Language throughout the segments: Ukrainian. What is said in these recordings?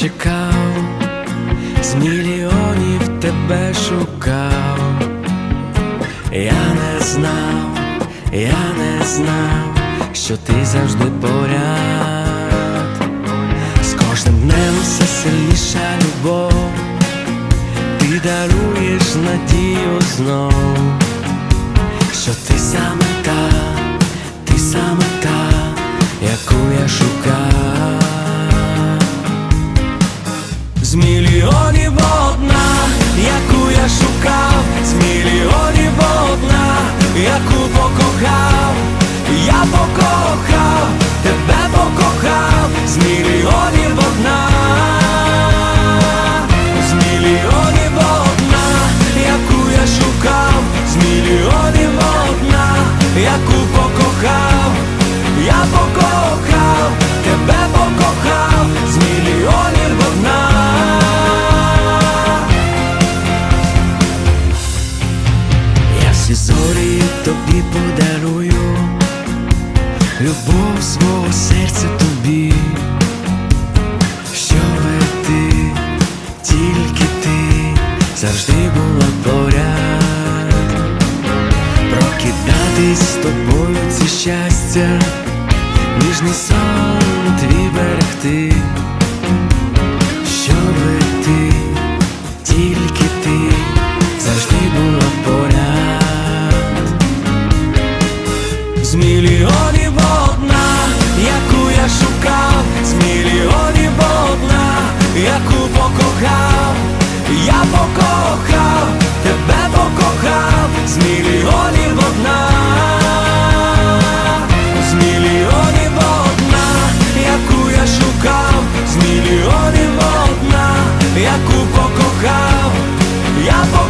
чекав, з мільйонів тебе шукав. Я не знав, я не знав, що ти завжди поряд. З кожним днем все сильніша любов, ти даруєш надію знов, що ти саме та, ти саме та, тобі подарую, любов свого серця тобі, щоби ти, тільки ти завжди була поряд, прокидатись з тобою це щастя, ніжний сон твій берегти, мільйонів одна, яку я шукав, з мільйонів одна, яку покохав, я покохав, тебе покохав, з мільйонів одна, з мільйонів одна, яку я шукав, з мільйонів одна, яку покохав, я покохав,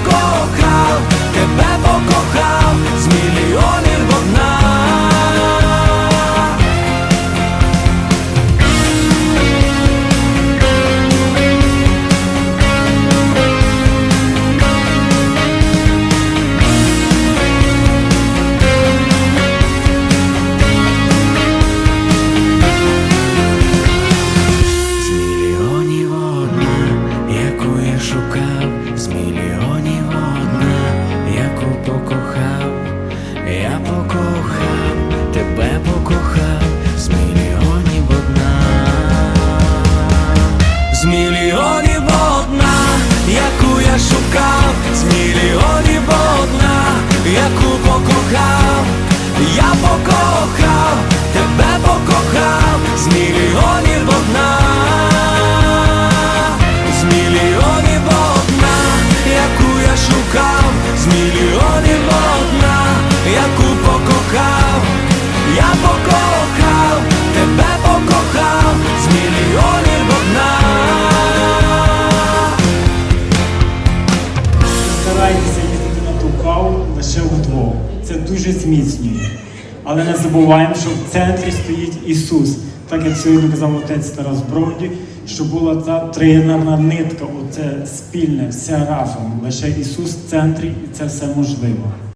шукав, з мільйонів одна, яку покохав, я покохав, тебе покохав, з мільйонів одна, з мільйонів одна, яку я шукав, з мільйонів одна, яку покохав, дуже зміцнює. Але не забуваємо, що в центрі стоїть Ісус. Так як сьогодні казав отець Тарас Броді, що була та тригенерна нитка, оце спільне, все разом. Лише Ісус в центрі і це все можливо.